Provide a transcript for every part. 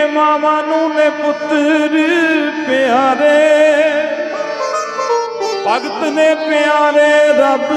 ਜਿਵੇਂ ਮਾਵਾਂ ਨੂੰ ਨੇ ਪੁੱਤਰ ਪਿਆਰੇ। ਭਗਤ ਨੇ ਪਿਆਰੇ ਰੱਬ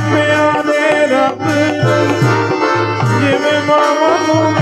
ਪਿਆਰੇ ਰੱਬ ਜਿਵੇਂ ਮਾਵਾਂ ਨੂੰ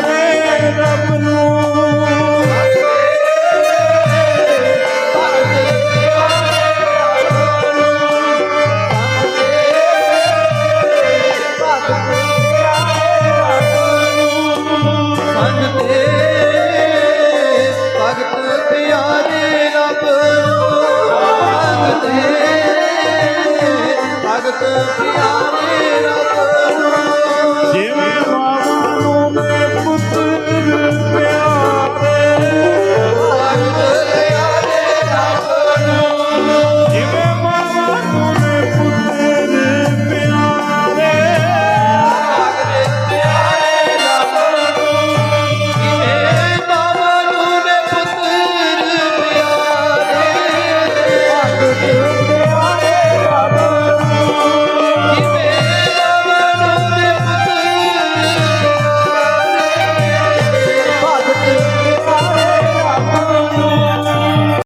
ਭਗਤ ਭਗਤ ਪਿਆਰੇ ਰੱਬ